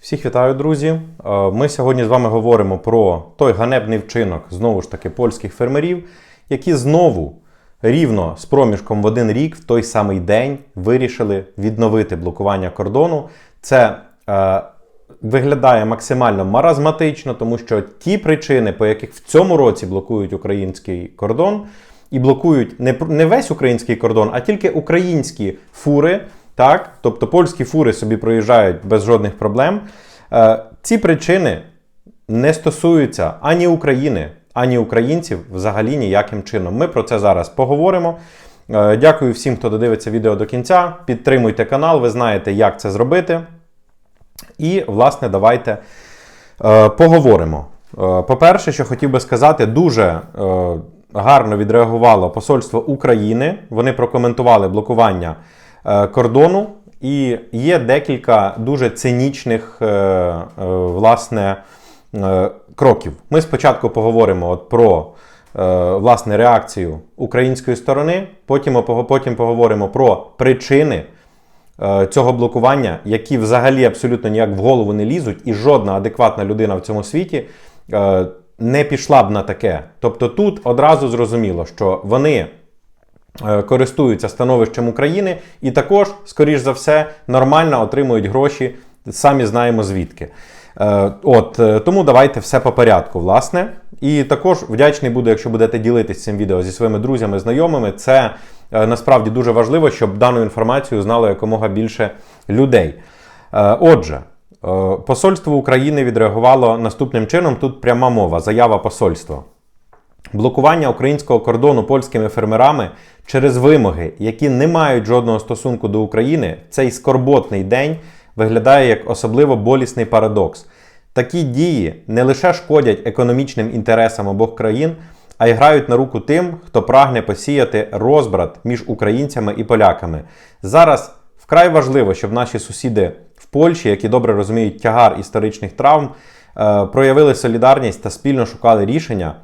Всіх вітаю, друзі. Е, Ми сьогодні з вами говоримо про той ганебний вчинок знову ж таки польських фермерів, які знову рівно з проміжком в один рік, в той самий день, вирішили відновити блокування кордону. Це е, виглядає максимально маразматично, тому що ті причини, по яких в цьому році блокують український кордон, і блокують не, не весь український кордон, а тільки українські фури. Так, тобто польські фури собі проїжджають без жодних проблем. Е, ці причини не стосуються ані України, ані українців взагалі ніяким чином. Ми про це зараз поговоримо. Е, дякую всім, хто додивиться відео до кінця. Підтримуйте канал, ви знаєте, як це зробити. І, власне, давайте е, поговоримо. По-перше, що хотів би сказати, дуже гарно відреагувало Посольство України. Вони прокоментували блокування кордону, і є декілька дуже цинічних е, е, власне, е, кроків. Ми спочатку поговоримо от про е, власне, реакцію української сторони, потім, потім поговоримо про причини е, цього блокування, які взагалі абсолютно ніяк в голову не лізуть, і жодна адекватна людина в цьому світі е, не пішла б на таке. Тобто тут одразу зрозуміло, що вони е, користуються становищем України і також, скоріш за все, нормально отримують гроші, самі знаємо звідки. Е, От, е, тому давайте все по порядку, власне. І також вдячний буду, якщо будете ділитися цим відео зі своїми друзями, знайомими. Це е, насправді дуже важливо, щоб дану інформацію знало якомога більше людей. Е, Отже, е, посольство України відреагувало наступним чином. Тут пряма мова, заява посольства. Блокування українського кордону польськими фермерами через вимоги, які не мають жодного стосунку до України, в цей скорботний день виглядає як особливо болісний парадокс. Такі дії не лише шкодять економічним інтересам обох країн, а й грають на руку тим, хто прагне посіяти розбрат між українцями і поляками. Зараз вкрай важливо, щоб наші сусіди в Польщі, які добре розуміють тягар історичних травм, е, проявили солідарність та спільно шукали рішення,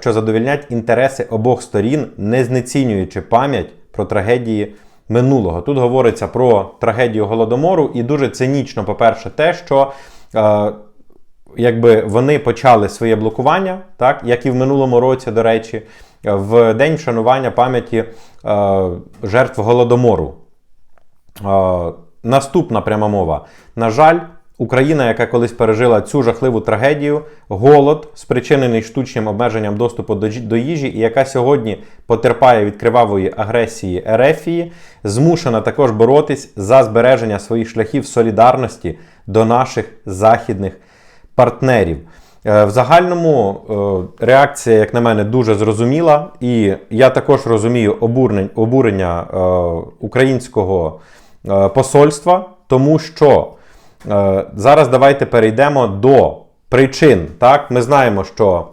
що задовільнять інтереси обох сторін, не знецінюючи пам'ять про трагедії минулого. Тут говориться про трагедію голодомору, і дуже цинічно, по-перше, те, що. е, Якби вони почали своє блокування, так як і в минулому році, до речі, в день вшанування пам'яті е, жертв голодомору. Е, наступна пряма мова. На жаль, Україна, яка колись пережила цю жахливу трагедію, голод, спричинений штучним обмеженням доступу до, їжі, і яка сьогодні потерпає від кривавої агресії Ерефії, змушена також боротись за збереження своїх шляхів солідарності до наших західних партнерів. Е, В загальному е, реакція, як на мене, дуже зрозуміла, і я також розумію обурення е, українського посольства, тому що зараз давайте перейдемо до причин. Так, ми знаємо, що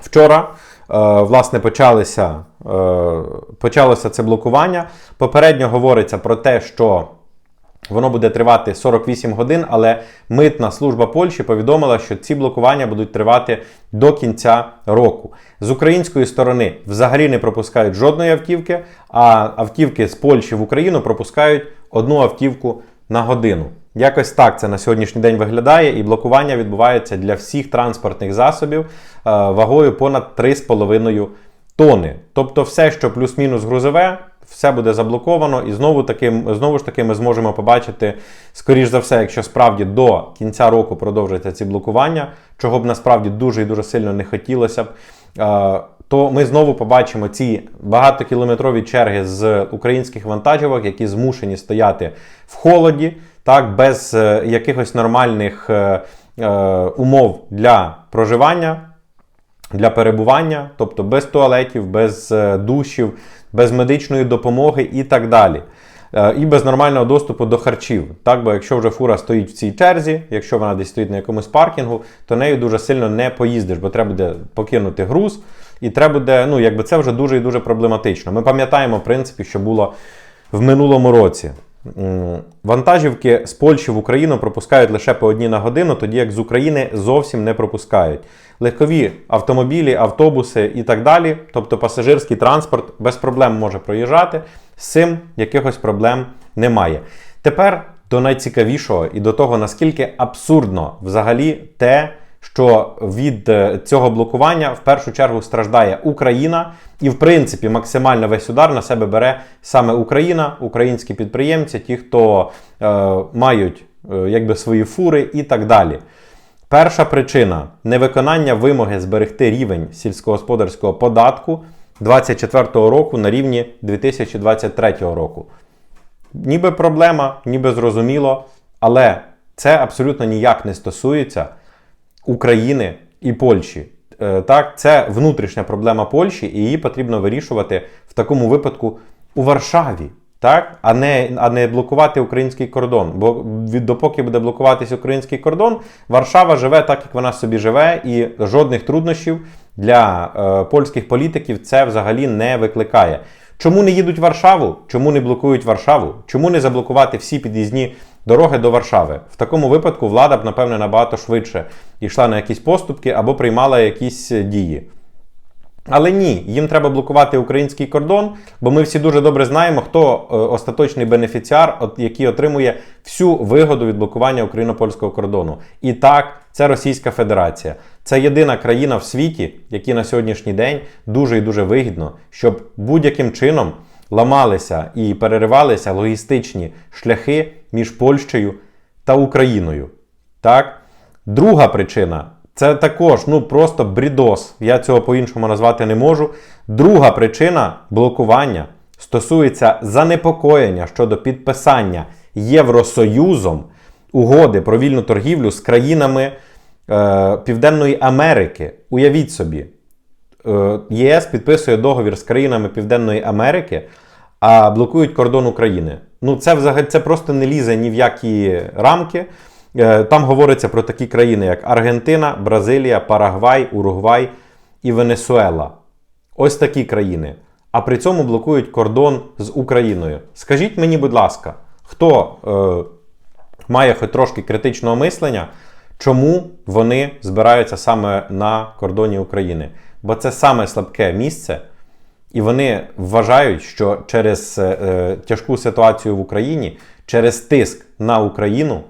Вчора, е, власне, почалися, е, почалося це блокування. Попередньо говориться про те, що воно буде тривати 48 годин, але митна служба Польщі повідомила, що ці блокування будуть тривати до кінця року. З української сторони взагалі не пропускають жодної автівки, а автівки з Польщі в Україну пропускають одну автівку на годину. Якось так це на сьогоднішній день виглядає, і блокування відбувається для всіх транспортних засобів е, вагою понад 3,5 тони. Тобто, все, що плюс-мінус грузове, все буде заблоковано, і знову таки, знову ж таки ми зможемо побачити, скоріш за все, якщо справді до кінця року продовжаться ці блокування, чого б насправді дуже і дуже сильно не хотілося б. е, То ми знову побачимо ці багатокілометрові черги з українських вантажівок, які змушені стояти в холоді, так, без е, якихось нормальних е, е, умов для проживання для перебування, тобто без туалетів, без душів, без медичної допомоги і так далі. І без нормального доступу до харчів. Так, бо якщо вже фура стоїть в цій черзі, якщо вона десь стоїть на якомусь паркінгу, то нею дуже сильно не поїздиш, бо треба буде покинути груз, і треба буде, ну якби це вже дуже і дуже проблематично. Ми пам'ятаємо, в принципі, що було в минулому році. Вантажівки з Польщі в Україну пропускають лише по одній на годину, тоді як з України зовсім не пропускають. Легкові автомобілі, автобуси і так далі, тобто пасажирський транспорт без проблем може проїжджати. З цим якихось проблем немає. Тепер до найцікавішого і до того, наскільки абсурдно взагалі те, що від е, цього блокування в першу чергу страждає Україна, і в принципі максимально весь удар на себе бере саме Україна, українські підприємці, ті, хто е, мають е, якби свої фури і так далі. Перша причина невиконання вимоги зберегти рівень сільськогосподарського податку 2024 року на рівні 2023 року. Ніби проблема, ніби зрозуміло, але це абсолютно ніяк не стосується України і Польщі. Е, Так, це внутрішня проблема Польщі, і її потрібно вирішувати в такому випадку у Варшаві, так? а, не, а не блокувати український кордон. Бо від, допоки буде блокуватись український кордон, Варшава живе так, як вона собі живе, і жодних труднощів для е, польських політиків це взагалі не викликає. Чому не їдуть в Варшаву? Чому не блокують Варшаву? Чому не заблокувати всі під'їзні дороги до Варшави? В такому випадку влада б, напевне, набагато швидше йшла на якісь поступки або приймала якісь е, дії. Але ні, їм треба блокувати український кордон, бо ми всі дуже добре знаємо, хто е, остаточний бенефіціар, який отримує всю вигоду від блокування україно-польського кордону. І так, це Російська Федерація. Це єдина країна в світі, якій на сьогоднішній день дуже і дуже вигідно, щоб будь-яким чином ламалися і переривалися логістичні шляхи між Польщею та Україною. Так? Друга причина це також ну просто брідос. Я цього по-іншому назвати не можу. Друга причина блокування стосується занепокоєння щодо підписання Євросоюзом угоди про вільну торгівлю з країнами е, Південної Америки. Уявіть собі, ЄС підписує договір з країнами Південної Америки, а блокують кордон України. Ну, це взагалі це просто не лізе ні в які рамки. Е, Там говориться про такі країни, як Аргентина, Бразилія, Парагвай, Уругвай і Венесуела. Ось такі країни. А при цьому блокують кордон з Україною. Скажіть мені, будь ласка, хто е, має хоч трошки критичного мислення, чому вони збираються саме на кордоні України? Бо це саме слабке місце. І вони вважають, що через е, тяжку ситуацію в Україні, через тиск на Україну,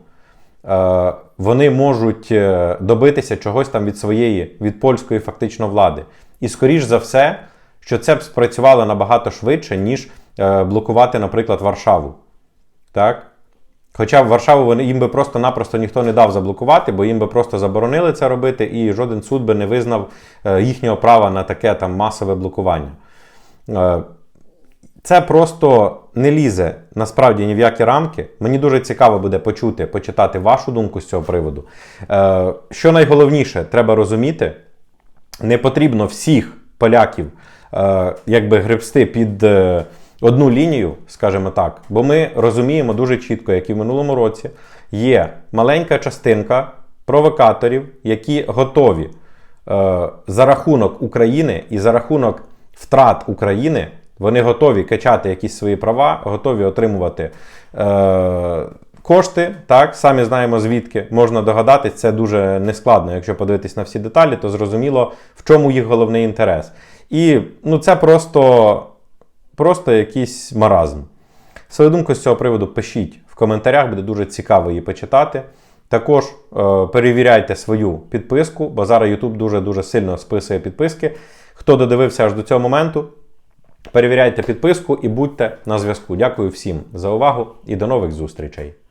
е, вони можуть е, добитися чогось там від своєї, від польської фактично влади. І скоріш за все, що це б спрацювало набагато швидше, ніж е, блокувати, наприклад, Варшаву. Так? Хоча в Варшаву вони, їм би просто-напросто ніхто не дав заблокувати, бо їм би просто заборонили це робити, і жоден суд би не визнав е, їхнього права на таке там масове блокування. Е, Це просто не лізе насправді ні в які рамки. Мені дуже цікаво буде почути, почитати вашу думку з цього приводу. Е, Що найголовніше, треба розуміти, не потрібно всіх поляків якби гребсти під одну лінію, скажімо так, бо ми розуміємо дуже чітко, як і в минулому році є маленька частинка провокаторів, які готові е, за рахунок України і за рахунок втрат України. Вони готові качати якісь свої права, готові отримувати е, кошти. Так, самі знаємо звідки можна догадатись, це дуже нескладно. Якщо подивитись на всі деталі, то зрозуміло, в чому їх головний інтерес. І ну, це просто, просто якийсь маразм. Свою думку з цього приводу пишіть в коментарях, буде дуже цікаво її почитати. Також е, перевіряйте свою підписку, бо зараз YouTube дуже-дуже сильно списує підписки. Хто додивився аж до цього моменту, перевіряйте підписку і будьте на зв'язку. Дякую всім за увагу і до нових зустрічей!